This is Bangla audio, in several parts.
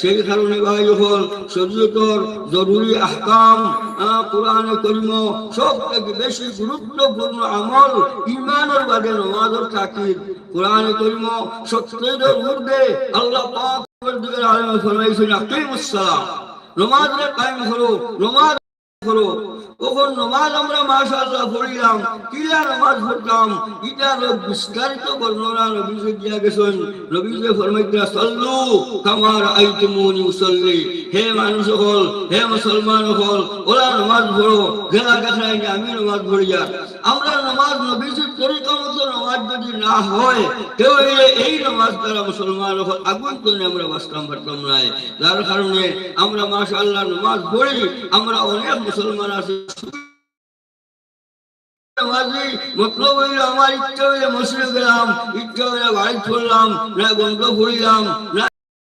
সেই কারণে ভাই জরুরি আহকাম কোরআন করিম সব থেকে বেশি গুরুত্বপূর্ণ আমল ইমানের বাদে নমাজের কোরআন করিম সত্যের ঊর্ধ্বে আল্লাহ পাক ফরমাইছেন নমাজের কায়েম হলো নমাজ করো। তখন নমাজ আমরা মাশাআল্লাহ পড়িলাম, কিলা নমাজ পড়তাম এটা বিস্তারিত বর্ণনা নবীজি দিয়া গেছেন। নবীজি ফরমাইতা সাল্লু কামার আইতুমুনি উসাল্লি। হে মানুষ হল হে মুসলমান হল ওরা নমাজ পড়ো দেখায় যে আমি নমাজ পড়িয়া আমরা নমাজ নবীজির তরিকা মতো নমাজ যদি না হয়, কেউ এই নমাজ দ্বারা মুসলমান হল আগুন করে আমরা বাঁচতাম পারতাম না যার কারণে আমরা মাশাআল্লাহ নমাজ পড়ি, আমরা অনেক মুসলমান আছে। আমার ইচ্ছা হইলে মসজিদে গেলাম, ইচ্ছা হইলে বাড়ি চললাম না গন্ধ ঘুরলাম না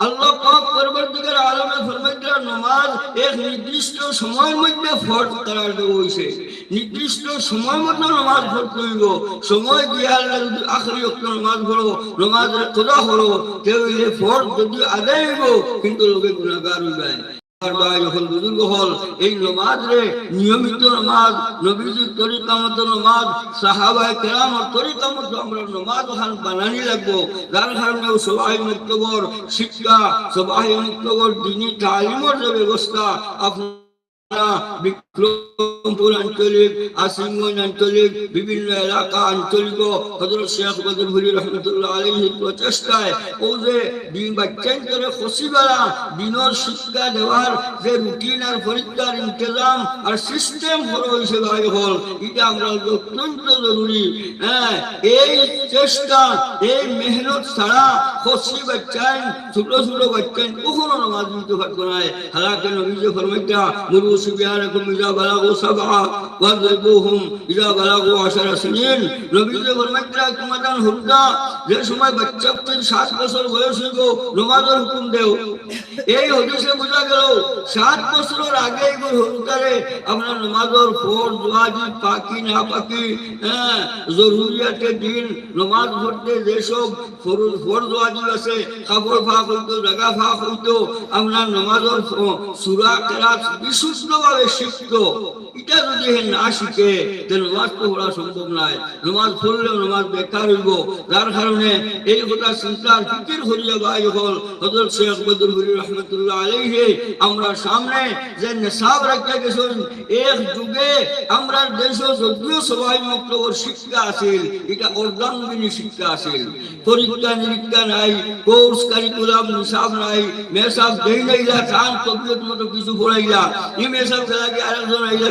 আল্লাহ পাক পরবর্তীকার আলমে ফরমাইতরা নামাজ এক নির্দিষ্ট সময়ের মধ্যে করার নির্দিষ্ট সময় মতো নামাজ পড়তে হইব সময় দিয়ে যদি আখরি অক্ত নামাজ পড়ো কেউ যদি আদায় হইব, কিন্তু লোকে গুণাগার হয়ে যায় যখন বুজুর্গ হল এই নমাজ রে নিয়মিত নমাজ, নবীজির তরিকা মতো নমাজ, সাহাবায় কেরামর তরিকা মতো আমরা নমাজ ওখান বানানি লাগবো। যার কারণে সবাই মুক্তবর, শিক্ষা সবাই মুক্তবর, দিনী তালিমর যে ব্যবস্থা আপনার বিক্রমপুর আঞ্চলিক আসিমগঞ্জ আঞ্চলিক, বিভিন্ন এলাকা আঞ্চলিক হজরত শেখ বদরভুরি রহমতুল্লাহ প্রচেষ্টায় ও যে দিন বাচ্চান করে খসিবেলা দিনের শিক্ষা দেওয়ার যে রুটিন আর পরীক্ষার ইন্তজাম আর সিস্টেম হল ভাই হল। এটা আমরা অত্যন্ত জরুরি। হ্যাঁ এই চেষ্টা, এই মেহনত ছাড়া খসি বাচ্চান ছোট ছোট বাচ্চান কখনো নামাজ নিতে পারতো না হালাকে নবীজে ফরমাইতা মুরু সুবিহারকুম ইজা বালাগু সাবআ ওয়াদরিবুহুম ইজা বালাগু আশারা সিনিন। নবীজে ফরমাইতা তোমাদের হুদা যে সময় বাচ্চা তিন সাত বছর বয়স হইব, নামাজের হুকুম দেও। এই হদিসে বোঝা গেল, সাত বছরের আগে এগুলো হুকুমকারে আমরা নামাজের ফরজ, ওয়াজিব, পাকি না পাকি হ্যাঁ জরুরিয়াতে দিন, নামাজ পড়তে যেসব ফরজ ফরজ আছে, কাপড় ফাঁক হইতো, জায়গা ফাঁক হইতো আমরা নমাজের সুরা কেরাত বিশুদ্ধভাবে শিখতো এটা যদি না শিখে তাহলে নামাজ তো পড়া সম্ভব নয়? নামাজ পড়লেও নামাজ বেকার হইব। যার কারণে এই কথা চিন্তার ফিকির করিয়া ভাই হল হজরত শেখ বদরুল রহমতুল্লাহ আলাইহি, আমরা সামনে যে নেশাব রাখতে গেছেন, এক যুগে আমরা দেশ যদিও সবাই মুক্ত শিক্ষা আছিল এটা অর্ধাঙ্গিনী শিক্ষা আছিল পরীক্ষা নিরীক্ষা নাই, কোর্স কারিকুলাম নিসাব নাই মেসাব দেই নাইলা চান তবিয়ত মতো কিছু পড়াইলা। ই মেসাব খেলাকে আরেকজন আইলা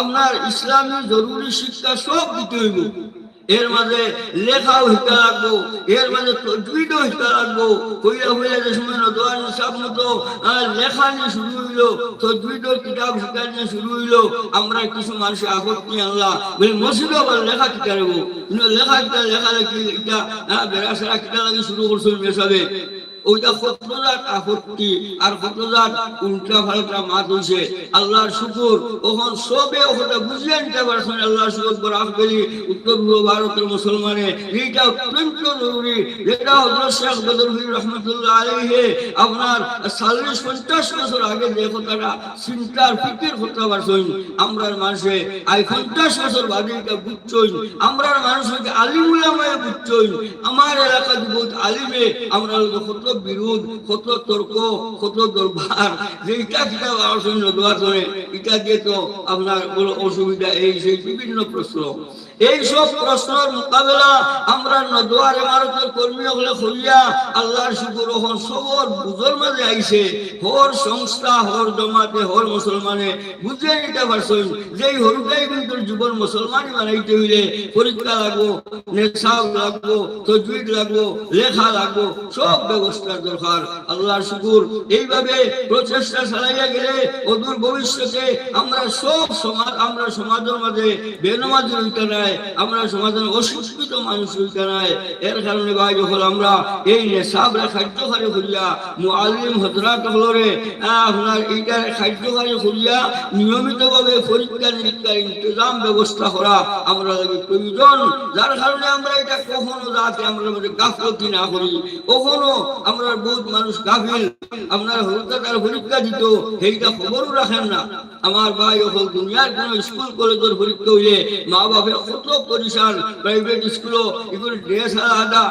আপনার ইসলামী জরুরি শিক্ষা সব দিতে হইব। এর মাঝে লেখাও হিতে লাগবো, এর মাঝে তজবিদও হিতে লাগবো। হইয়া হইয়া যে সময় নদোয়ার সব মতো লেখা নিয়ে শুরু হইল তজবিদও কিতাব হিতার নিয়ে শুরু হইল। আমরা কিছু মানুষের আপত্তি আনলাম। বলে মসজিদও আবার লেখা কিতা রাখব লেখা কিতা লেখা লেখি এটা বেড়া সেরা কিতা লাগি শুরু করছিল মেশাবে ওইটা কতজাত আপত্তি আর কতজাত উল্টা ফাল্টা মাত হইছে। আল্লাহর শুকুর। ওখন সবে ওখানে বুঝলে নিতে পারছেন আল্লাহর শুকুর করে। আসবেলি উত্তর পূর্ব ভারতের মুসলমানে এইটা অত্যন্ত জরুরি। যেটা হজরত শেখ বদরুল রহমতুল্লাহ আলাইহি, আপনার চল্লিশ পঞ্চাশ বছর আগে যে কথাটা চিন্তার ফিকির করতে পারছেন, আমরার মানুষে আই পঞ্চাশ বছর বাদে এটা বুঝছই আমরার মানুষকে আলিমুলামায় বুঝছই আমার এলাকা বহুত আলিমে, আমরা কত বিরোধ কত তর্ক কত দরবার। যে ইটা কিতাব আলোচনা নদোয়া করে এটা দিয়ে তো আপনার অসুবিধা এই সেই বিভিন্ন প্রশ্ন। এই সব প্রশ্নের মোকাবেলা আমরা নদোয়ার ইমারতের কর্মী হলে হইয়া আল্লাহর শুকুর হন সবর বুঝর মাঝে আইছে হর সংস্থা, হর জমাতে, হর মুসলমানে বুঝে নিতে পারছেন। যে হরুটাই কিন্তু জীবন মুসলমানই বানাইতে হইলে পরীক্ষা লাগবো নেশাব লাগবো তজবিদ লাগবো, লেখা লাগবো, সব ব্যবস্থার দরকার। আল্লাহর শুকুর। এইভাবে প্রচেষ্টা চালাইয়া গেলে অদূর ভবিষ্যতে আমরা সব সমাজ আমরা সমাজের মাঝে বেনমাজ রইতে নাই। আমরা সমাজের অশিক্ষিত মানুষ রইতে নাই। এর কারণে ভাই যখন আমরা এই নেশাবরা কার্যকারী করিয়া মুআলিম হজরাত হলরে আপনার এইটার কার্যকারী করিয়া নিয়মিতভাবে পরীক্ষা নিরীক্ষার ইন্তজাম ব্যবস্থা করা আমরা লাগে প্রয়োজন। যার কারণে আমরা এটা কখনো যাতে আমরা গাফলতি না করি। কখনো আমরা বহুত মানুষ গাফিল, আপনার হলতার পরীক্ষা দিত, সেইটা খবরও রাখেন না। আমার ভাই এখন দুনিয়ার কোন স্কুল, কলেজের পরীক্ষা হইলে মা বাপে কত পরিশান প্রাইভেট স্কুলও এগুলো ড্রেস আলাদা,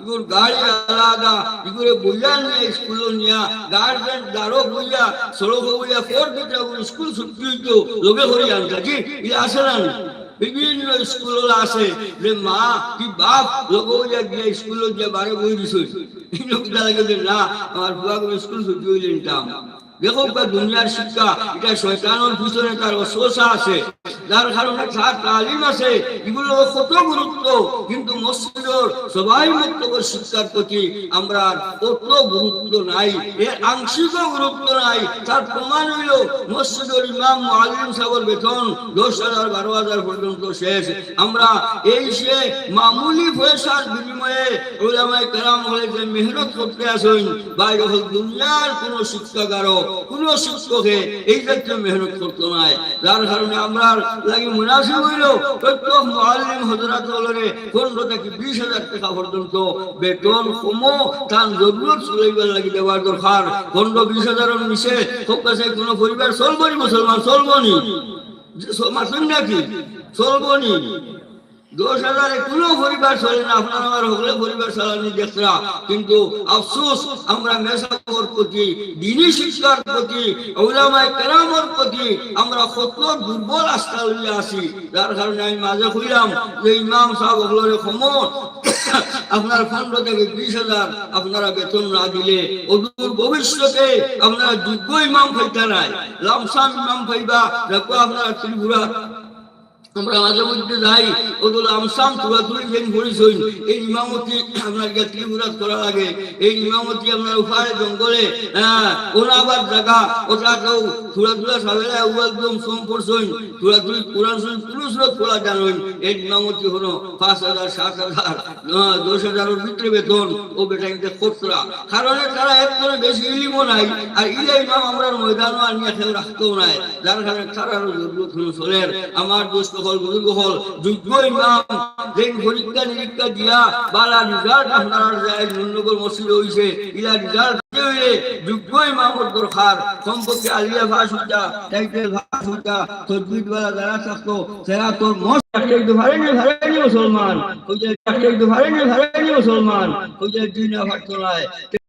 এগুলো গাড়ি আলাদা, এগুলো বইয়া নিয়ে স্কুল নিয়া গার্জেন দারো বইয়া সড়ক বইয়া ফোর দিতে স্কুল ছুটি হইতো, লোকে করে আনতা। কি এটা আসে না বিভিন্ন স্কুল আছে যে মা কি বাপ, লোক স্কুল যে বারে বই দিছে। লোকটা লাগে না, আমার বুয়া স্কুল ছুটি হইলে নিতাম। দেখো দুনিয়ার শিক্ষা, এটা শয়তানোর পিছনে তার অশ্বাসা আছে। যার কারণে তার তালিম আছে এগুলো কত গুরুত্ব? কিন্তু মসজিদের সবাই মুক্তকর শিক্ষার প্রতি আমরা কত গুরুত্ব নাই, এর আংশিক গুরুত্ব নাই। তার প্রমাণ হইল মসজিদের ইমাম আলিম সাগর বেতন দশ হাজার, বারো হাজার পর্যন্ত শেষ। আমরা এই সে মামুলি পয়সার বিনিময়ে ওলামাই কালাম হলে যে মেহনত করতে আসেন বা যখন দুনিয়ার কোন শিক্ষাগারক, কোন শিক্ষকে এই জাতীয় মেহনত করতো নাই। যার কারণে আমরা লাগে জরুরত চলাইবার লাগি দেওয়ার দরকার। পনেরো বিশ হাজারের নিচে কোনো পরিবার চলবনি মুসলমান চলবনি মাসুন নাকি? চলবনি দশ হাজারে পরিবার চলে না, আপনার আমার হলে পরিবার চালানি কিন্তু আফসোস, আমরা প্রতি শিক্ষার প্রতি, ওলামায় কেরামর প্রতি, আমরা কত দুর্বল আস্থা যার কারণে আমি মাঝে খুঁজলাম যে ইমাম সাহেব হলরে খমর আপনার পনেরো থেকে বিশ হাজার আপনারা বেতন না দিলে অদূর ভবিষ্যতে আপনারা যোগ্য ইমাম ফাইতা নাই। লামসাম ইমাম ফাইবা দেখো আপনারা ত্রিপুরা আমরা মাঝে মধ্যে যাই ওগুলো তুলি ফেন এই ইমামতি আপনার করা লাগে। এই ইমামতি আপনার জঙ্গলে হ্যাঁ জায়গা ওটা কেউ ও একদম সোম কোরআন এই ইমামতি হলো পাঁচ হাজার, সাত হাজার দশ হাজারের ভিতরে বেতন। ও বেটা কিন্তু খরচরা কারণে তারা এক করে বেশি ইলিমও নাই, আর ইমাম আমরা ময়দানও কেউ রাখতেও নাই। যার কারণে তারারও জরুরত হলো চলের। আমার দোস্ত হল বুজুর্গ হল যোগ্য ইমাম পরীক্ষা নিরীক্ষা দিয়া বালা রিজাল্ট যায় ইলা রিজাল্ট মুসলমান।